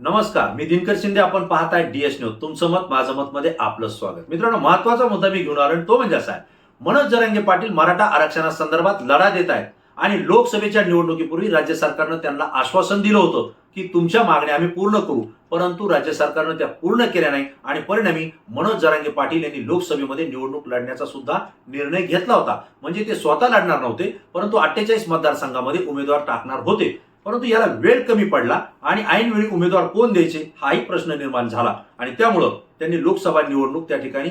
नमस्कार मी दिनकर शिंदे आपण पाहताय डीएस न्यूज तुमचं मत माझं मत मध्ये आपलं स्वागत. मित्रांनो महत्त्वाचा मुद्दा मी घेऊन आलो आणि तो म्हणजे असा आहे. मनोज जरांगे पाटील मराठा आरक्षणासंदर्भात लढा देत आहेत आणि लोकसभेच्या निवडणुकीपूर्वी राज्य सरकारनं त्यांना आश्वासन दिलं होतं की तुमच्या मागण्या आम्ही पूर्ण करू परंतु राज्य सरकारनं त्या पूर्ण केल्या नाही आणि परिणामी मनोज जरांगे पाटील यांनी लोकसभेमध्ये निवडणूक लढण्याचा सुद्धा निर्णय घेतला होता. म्हणजे ते स्वतः लढणार नव्हते परंतु अठ्ठेचाळीस मतदारसंघामध्ये उमेदवार टाकणार होते. परंतु याला वेळ कमी पडला आणि ऐनवेळी उमेदवार कोण द्यायचे हाही प्रश्न निर्माण झाला. आणि त्यामुळं त्यांनी लोकसभा निवडणूक त्या ठिकाणी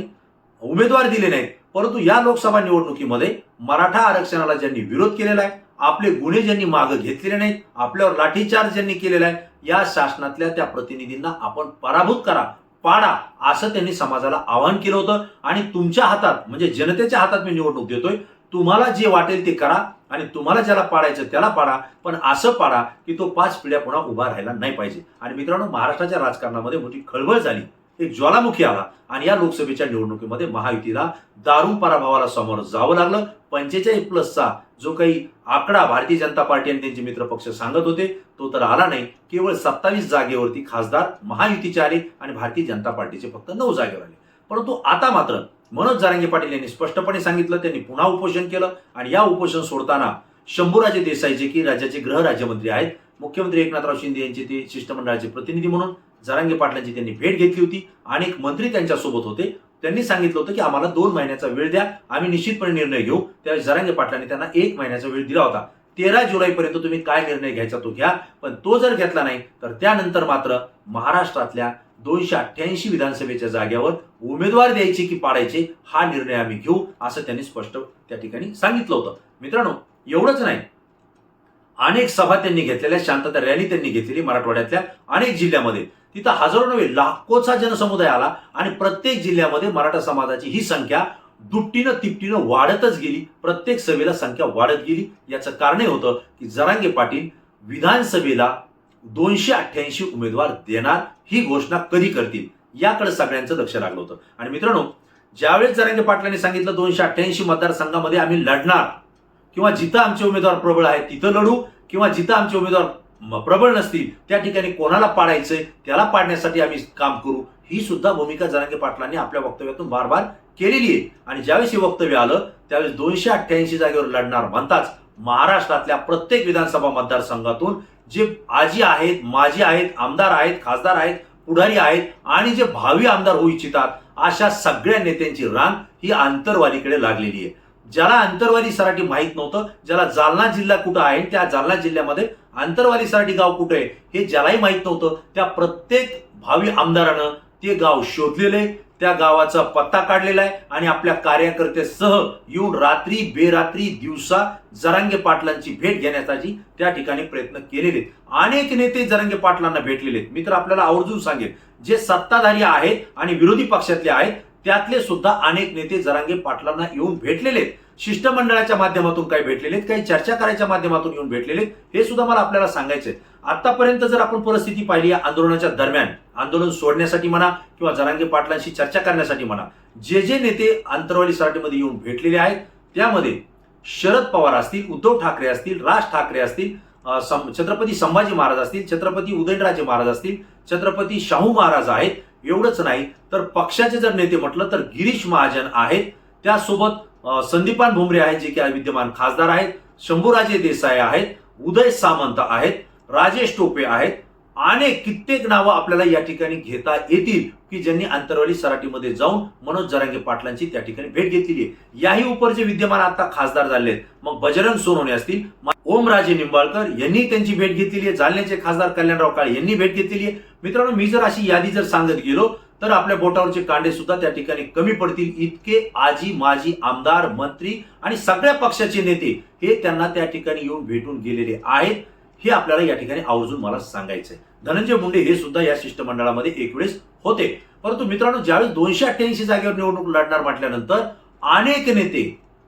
उमेदवार दिले नाहीत. परंतु या लोकसभा निवडणुकीमध्ये मराठा आरक्षणाला ज्यांनी विरोध केलेला आहे आपले गुन्हे ज्यांनी मागे घेतलेले नाहीत आपल्यावर लाठीचार्ज ज्यांनी केलेला आहे या शासनातल्या त्या प्रतिनिधींना आपण पराभूत करा पाडा असं त्यांनी समाजाला आवाहन केलं होतं. आणि तुमच्या हातात म्हणजे जनतेच्या हातात मी निवडणूक देतोय तुम्हाला जे वाटेल ते करा. आणि तुम्हाला ज्याला पाडायचं त्याला पाडा पण असं पाडा की तो पाच पिढ्या पुन्हा उभा राहायला नाही पाहिजे. आणि मित्रांनो महाराष्ट्राच्या राजकारणामध्ये मोठी खळबळ झाली. एक ज्वालामुखी आला आणि या लोकसभेच्या निवडणुकीमध्ये महायुतीला दारुण पराभवाला समोर जावं लागलं. पंचेचाळीस प्लसचा जो काही आकडा भारतीय जनता पार्टी आणि त्यांचे मित्रपक्ष सांगत होते तो तर आला नाही. केवळ सत्तावीस जागेवरती खासदार महायुतीचे आले आणि भारतीय जनता पार्टीचे फक्त नऊ जागेवर आले. परंतु आता मात्र मनोज जारंगे पाटील यांनी स्पष्टपणे सांगितलं त्यांनी पुन्हा उपोषण केलं आणि या उपोषण सोडताना शंभूराजे देसाई जे की राज्याचे गृह राज्यमंत्री आहेत मुख्यमंत्री एकनाथराव शिंदे यांचे ते शिष्टमंडळाचे प्रतिनिधी म्हणून जरांगे पाटलांची त्यांनी भेट घेतली होती अनेक मंत्री त्यांच्यासोबत होते. त्यांनी सांगितलं होतं की आम्हाला दोन महिन्याचा वेळ द्या आम्ही निश्चितपणे निर्णय घेऊ. त्यावेळी जरांगे पाटलांनी त्यांना एक महिन्याचा वेळ दिला होता. तेरा जुलैपर्यंत तुम्ही काय निर्णय घ्यायचा तो घ्या. पण तो जर घेतला नाही तर त्यानंतर मात्र महाराष्ट्रातल्या दोनशे अठ्ठ्याऐंशी विधानसभेच्या जाग्यावर उमेदवार द्यायचे की पाडायचे हा निर्णय आम्ही घेऊ असं त्यांनी स्पष्ट त्या ठिकाणी सांगितलं होतं. मित्रांनो एवढंच नाही. अनेक सभा त्यांनी घेतलेल्या शांतता रॅली त्यांनी घेतलेली मराठवाड्यातल्या अनेक जिल्ह्यामध्ये. तिथं हजारो नव्हे लाखोचा जनसमुदाय आला आणि प्रत्येक जिल्ह्यामध्ये मराठा समाजाची ही संख्या दुपटीनं तिपटीनं वाढतच गेली. प्रत्येक सभेला संख्या वाढत गेली. याचं कारण हे होतं की जरांगे पाटील विधानसभेला दोनशे अठ्ठ्याऐंशी उमेदवार देणार ही घोषणा कधी करतील याकडे सगळ्यांचं लक्ष लागलं होतं. आणि मित्रांनो ज्यावेळेस जरांगे पाटलांनी सांगितलं दोनशे अठ्ठ्याऐंशी मतदारसंघामध्ये आम्ही लढणार किंवा जिथं आमचे उमेदवार प्रबळ आहेत तिथं लढू किंवा जिथं आमचे उमेदवार प्रबळ नसतील त्या ठिकाणी कोणाला पाडायचंय त्याला पाडण्यासाठी आम्ही काम करू. ही सुद्धा भूमिका जरांगे पाटलांनी आपल्या वक्तव्यातून बार बार केलेली आहे. आणि ज्यावेळेस हे वक्तव्य आलं त्यावेळेस दोनशे अठ्ठ्याऐंशी जागेवर लढणार म्हणताच महाराष्ट्रातल्या प्रत्येक विधानसभा मतदारसंघातून जे आजी आहेत माजी आहेत आमदार आहेत खासदार आहेत पुढारी आहेत आणि जे भावी आमदार होऊ इच्छितात अशा सगळ्या नेत्यांची रांग ही आंतरवालीकडे लागलेली आहे. ज्याला आंतरवाली सराठी माहीत नव्हतं ज्याला जालना जिल्हा कुठं आहे त्या जालना जिल्ह्यामध्ये आंतरवाली सराठी गाव कुठं आहे हे ज्यालाही माहीत नव्हतं त्या प्रत्येक भावी आमदारानं ते गाव शोधलेलं आहे त्या गावाचा पत्ता काढलेला आहे आणि आपल्या कार्यकर्त्यासह येऊन रात्री बेरात्री दिवसा जरांगे पाटलांची भेट घेण्यासाठी त्या ठिकाणी प्रयत्न केलेले आहेत. अनेक नेते जरांगे पाटलांना भेटलेले आहेत. मी तर आपल्याला आवर्जून सांगेन जे सत्ताधारी आहेत आणि विरोधी पक्षातले आहेत त्यातले सुद्धा अनेक नेते जरांगे पाटलांना येऊन भेटलेले आहेत. शिष्टमंडळाच्या माध्यमातून काही भेटलेले आहेत काही चर्चा करायच्या माध्यमातून येऊन भेटलेले हे सुद्धा मला आपल्याला सांगायचंय. आतापर्यंत जर आपण परिस्थिती पाहिली या आंदोलनाच्या दरम्यान आंदोलन सोडण्यासाठी म्हणा किंवा जरांगे पाटलांशी चर्चा करण्यासाठी म्हणा जे जे नेते आंतरवाली सराटीमध्ये येऊन भेटलेले आहेत त्यामध्ये शरद पवार असतील उद्धव ठाकरे असतील राज ठाकरे असतील छत्रपती संभाजी महाराज असतील छत्रपती उदयनराजे महाराज असतील छत्रपती शाहू महाराज आहेत एवढंच नाही तर पक्षाचे जर नेते म्हटलं तर गिरीश महाजन आहेत. त्यासोबत संदीपान भुमरे आहेत जे की विद्यमान खासदार आहेत. शंभूराजे देसाई आहेत. उदय सामंत आहेत. राजेश टोपे आहेत. अनेक कित्येक नावं आपल्याला या ठिकाणी घेता येतील की ज्यांनी आंतरवाली सराटीमध्ये जाऊन मनोज जरांगे पाटलांची त्या ठिकाणी भेट घेतलेली आहे. याही उपरचे विद्यमान आता खासदार झाले आहेत मग बजरंग सोनवणे असतील ओमराजे निंबाळकर यांनी त्यांची भेट घेतलेली आहे. जालन्याचे खासदार कल्याणराव काळे यांनी भेट घेतलेली आहे. मित्रांनो मी जर अशी यादी जर सांगत गेलो तर आपल्या बोटावरचे कांडे सुद्धा त्या ठिकाणी कमी पडतील. इतके आजी माजी आमदार मंत्री आणि सगळ्या पक्षाचे नेते हे त्यांना त्या ठिकाणी येऊन भेटून गेलेले आहेत. हे आपल्याला या ठिकाणी आवर्जून मला सांगायचंय. धनंजय मुंडे हे सुद्धा या शिष्टमंडळामध्ये एक वेळेस होते. परंतु मित्रांनो ज्यावेळेस दोनशे अठ्ठ्याऐंशी जागेवर निवडणूक लढणार म्हटल्यानंतर अनेक नेते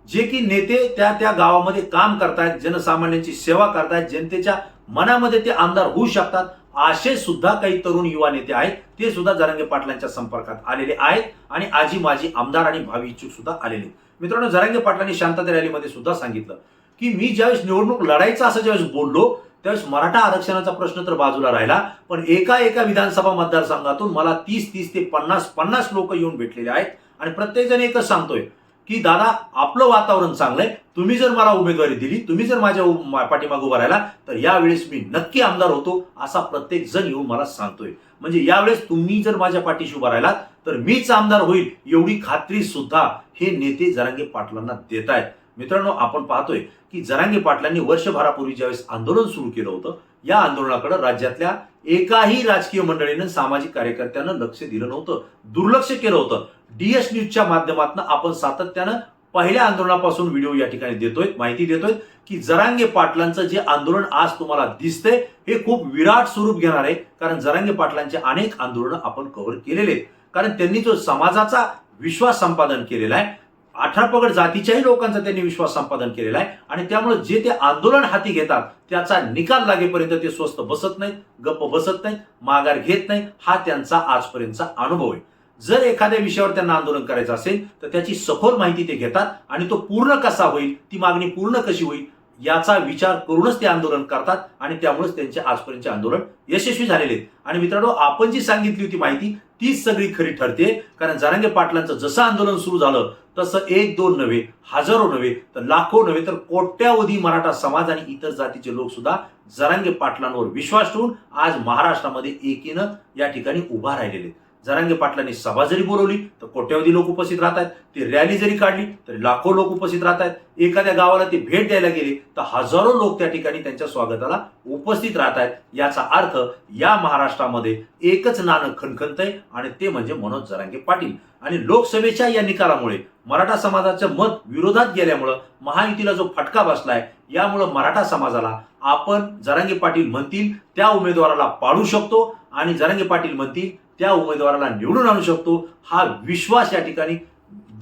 जे की नेते त्या त्या गावामध्ये काम करतायत जनसामान्यांची सेवा करतायत जनतेच्या मनामध्ये ते आमदार होऊ शकतात असे सुद्धा काही तरुण युवा नेते आहेत. ते सुद्धा जरांगे पाटलांच्या संपर्कात आलेले आहेत आणि आजी माजी आमदार आणि भावी इच्छुक सुद्धा आलेले आहेत. मित्रांनो जरांगे पाटलांनी शांतता रॅलीमध्ये सुद्धा सांगितलं की मी ज्यावेळेस निवडणूक लढायचं असं ज्यावेळेस बोललो त्यावेळेस मराठा आरक्षणाचा प्रश्न तर बाजूला राहिला पण एका एका विधानसभा मतदारसंघातून मला तीस तीस ते पन्नास पन्नास लोक येऊन भेटलेले आहेत. आणि प्रत्येकजण एकच सांगतोय की दादा आपलं वातावरण चांगलंय. तुम्ही जर मला उमेदवारी दिली तुम्ही जर माझ्या पाठीमागे उभा राहिला तर यावेळेस मी नक्की आमदार होतो असा प्रत्येक जण येऊन मला सांगतोय. म्हणजे यावेळेस तुम्ही जर माझ्या पाठीशी उभा राहिलात तर मीच आमदार होईल एवढी खात्री सुद्धा हे नेते जरांगे पाटलांना देत आहेत मित्रांनो आपण पाहतोय की जरांगे पाटलांनी वर्षभरापूर्वी ज्यावेळेस आंदोलन सुरू केलं होतं या आंदोलनाकडे राज्यातल्या एकाही राजकीय मंडळीनं सामाजिक कार्यकर्त्यांना लक्ष दिलं नव्हतं दुर्लक्ष केलं होतं. डीएस न्यूजच्या माध्यमातून आपण सातत्यानं पहिल्या आंदोलनापासून व्हिडिओ या ठिकाणी देतोय माहिती देतोय की जरांगे पाटलांचं जे आंदोलन आज तुम्हाला दिसतंय हे खूप विराट स्वरूप घेणार आहे कारण जरांगे पाटलांचे अनेक आंदोलनं आपण कव्हर केलेले आहेत. कारण त्यांनी जो समाजाचा विश्वास संपादन केलेला आहे अठरा पगड जातीच्याही लोकांचा त्यांनी विश्वास संपादन केलेला आहे. आणि त्यामुळे जे ते आंदोलन हाती घेतात त्याचा निकाल लागेपर्यंत ते स्वस्त बसत नाहीत गप्प बसत नाहीत माघार घेत नाही हा त्यांचा आजपर्यंतचा अनुभव आहे. जर एखाद्या विषयावर त्यांना आंदोलन करायचं असेल तर त्याची सखोल माहिती ते घेतात आणि तो पूर्ण कसा होईल ती मागणी पूर्ण कशी होईल याचा विचार करूनच ते आंदोलन करतात आणि त्यामुळेच त्यांचे आजपर्यंतचे आंदोलन यशस्वी झालेले आहेत आणि मित्रांनो आपण जी सांगितली होती माहिती तीच सगळी खरी ठरते कारण जरांगे पाटलांचं जसं आंदोलन सुरू झालं तसं एक दोन नव्हे हजारो नव्हे तर लाखो नव्हे तर कोट्यावधी मराठा समाज आणि इतर जातीचे लोक सुद्धा जरांगे पाटलांवर विश्वास ठेवून आज महाराष्ट्रामध्ये एकीनं या ठिकाणी उभा राहिलेले आहेत. जरांगे पाटलांनी सभा जरी बोलवली तर कोट्यावधी लोक उपस्थित राहत आहेत ती रॅली जरी काढली तरी लाखो लोक उपस्थित राहत आहेत एखाद्या गावाला ते भेट द्यायला गेले तर हजारो लोक त्या ठिकाणी त्यांच्या स्वागताला उपस्थित राहत आहेत याचा अर्थ या महाराष्ट्रामध्ये एकच नाणं आहे आणि ते म्हणजे मनोज जरांगे पाटील. आणि लोकसभेच्या या निकालामुळे मराठा समाजाचं मत विरोधात गेल्यामुळं महायुतीला जो फटका बसलाय यामुळं मराठा समाजाला आपण जरांगे पाटील म्हणतील त्या उमेदवाराला पाळू शकतो. आणि जरांगे पाटील म्हणतील त्या उमेदवाराला निवडून आणू शकतो. हा विश्वास या ठिकाणी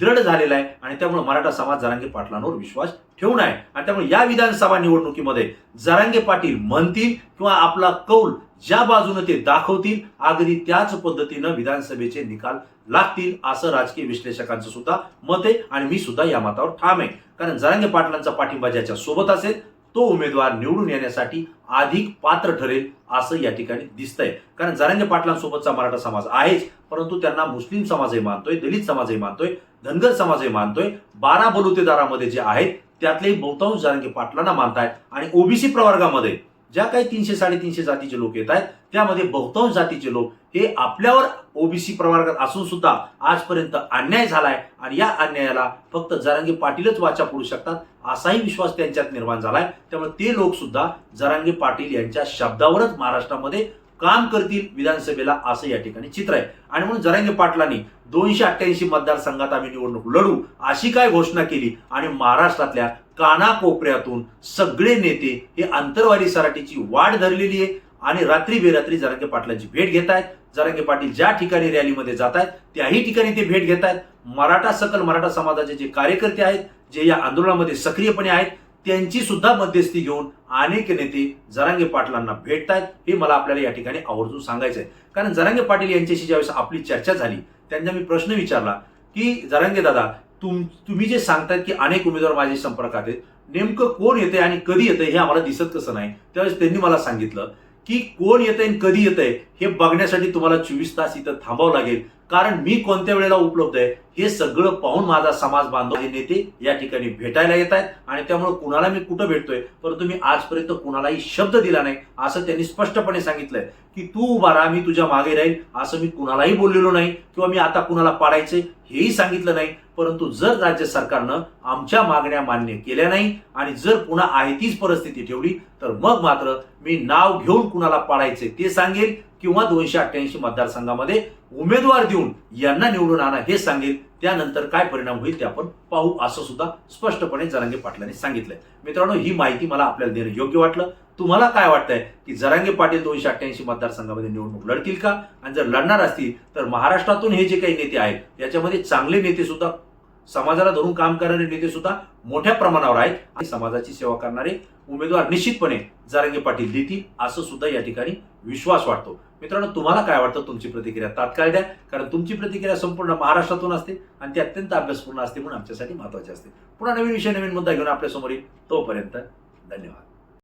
दृढ झालेला आहे आणि त्यामुळे मराठा समाज जरांगे पाटलांवर विश्वास ठेवून आहे आणि त्यामुळे या विधानसभा निवडणुकीमध्ये जरांगे पाटील म्हणतील किंवा आपला कौल ज्या बाजूने ते दाखवतील अगदी त्याच पद्धतीनं विधानसभेचे निकाल लागतील असं राजकीय विश्लेषकांचं सुद्धा मत आहे आणि मी सुद्धा या मतावर ठाम आहे. कारण जरांगे पाटलांचा पाठिंबा ज्याच्या सोबत असेल तो उमेदवार निवडून येण्यासाठी अधिक पात्र ठरेल असं या ठिकाणी दिसतंय. कारण जरांगे पाटलांसोबतचा मराठा समाज आहेच परंतु त्यांना मुस्लिम समाजही मानतोय दलित समाजही मानतोय धनगर समाजही मानतोय. बारा बलुतेदारामध्ये जे आहेत त्यातले बहुतांश जरांगे पाटलांना मानतायत. आणि ओबीसी प्रवर्गामध्ये ज्या काही तीनशे साडेतीनशे जातीचे लोक येत आहेत त्यामध्ये बहुतांश जातीचे लोक हे आपल्यावर ओबीसी प्रवर्गात असून सुद्धा आजपर्यंत अन्याय झालाय. आणि या अन्यायाला फक्त जरांगे पाटीलच वाचा पडू शकतात असाही विश्वास त्यांच्यात निर्माण झालाय. त्यामुळे ते लोक सुद्धा जरांगे पाटील यांच्या शब्दावरच महाराष्ट्रामध्ये काम करतील विधानसभेला असं या ठिकाणी चित्र आहे. आणि म्हणून जरांगे पाटलांनी दोनशे अठ्ठ्याऐंशी मतदारसंघात आम्ही निवडणूक लढू अशी काय घोषणा केली आणि महाराष्ट्रातल्या कानाकोपऱ्यातून सगळे नेते हे अंतरवाली सराटीची वाढ धरलेली आहे. आणि रात्री बेरात्री जरांगे पाटलांची भेट घेत आहेत जरांगे पाटील ज्या ठिकाणी रॅलीमध्ये जात आहेत त्याही ठिकाणी ते भेट घेत आहेत मराठा सकल मराठा समाजाचे जे कार्यकर्ते आहेत जे या आंदोलनामध्ये सक्रियपणे आहेत त्यांची सुद्धा मध्यस्थी घेऊन अनेक नेते जरांगे पाटलांना भेटतायत. हे मला आपल्याला या ठिकाणी आवर्जून सांगायचं आहे कारण जरांगे पाटील यांच्याशी ज्यावेळेस आपली चर्चा झाली त्यांना मी प्रश्न विचारला की जरांगे दादा तुम तुम्ही जे सांगतायत की अनेक उमेदवार माझ्या संपर्कात आहेत नेमकं कोण येते आणि कधी येते हे आम्हाला दिसत कसं नाही? त्यावेळेस त्यांनी मला सांगितलं की कोण येतंय आणि कधी येतंय? हे बघण्यासाठी तुम्हाला चोवीस तास इथं थांबावं लागेल. कारण मी कोणत्या वेळेला उपलब्ध आहे हे सगळं पाहून माझा समाज बांधव हे नेते या ठिकाणी भेटायला येत आहेत आणि त्यामुळे कुणाला मी कुठं भेटतोय परंतु मी आजपर्यंत कुणालाही शब्द दिला नाही असं त्यांनी स्पष्टपणे सांगितलंय की तू उभा राहा मी तुझ्या मागे राहील असं मी कुणालाही बोललेलो नाही किंवा मी आता कुणाला पाडायचे हेही सांगितलं नाही. परंतु जर राज्य सरकारनं आमच्या मागण्या मान्य केल्या नाही आणि जर पुन्हा आहे तीच परिस्थिती ठेवली तर मग मात्र मी नाव घेऊन कुणाला पाडायचे ते सांगेल किंवा दोनशे अठ्ठ्याऐंशी मतदारसंघामध्ये उमेदवार देऊन यांना निवडून आणा हे सांगेल. त्यानंतर काय परिणाम होईल ते आपण पाहू असं सुद्धा स्पष्टपणे जरांगे पाटलांनी सांगितलंय. मित्रांनो ही माहिती मला आपल्याला देणं योग्य वाटलं. तुम्हाला काय वाटतंय की जरांगे पाटील दोनशे अठ्ठ्याऐंशी मतदारसंघामध्ये निवडणूक लढतील का? आणि जर लढणार असतील तर महाराष्ट्रातून हे जे काही नेते आहेत याच्यामध्ये चांगले नेते सुद्धा समाजाला धरून काम करणारे नेते सुद्धा मोठ्या प्रमाणावर आहेत. आणि समाजाची सेवा करणारे उमेदवार निश्चितपणे जरांगे पाटील देतील असं सुद्धा या ठिकाणी विश्वास वाटतो. मित्रांनो तुम्हाला काय वाटतं तुमची प्रतिक्रिया? तात्काळ द्या कारण तुमची प्रतिक्रिया संपूर्ण महाराष्ट्रातून असते आणि ती अत्यंत अभ्यासपूर्ण असते म्हणून आमच्यासाठी महत्वाची असते. पुन्हा नवीन विषय नवीन मुद्दा घेऊन आपल्यासमोर येईल. तोपर्यंत धन्यवाद.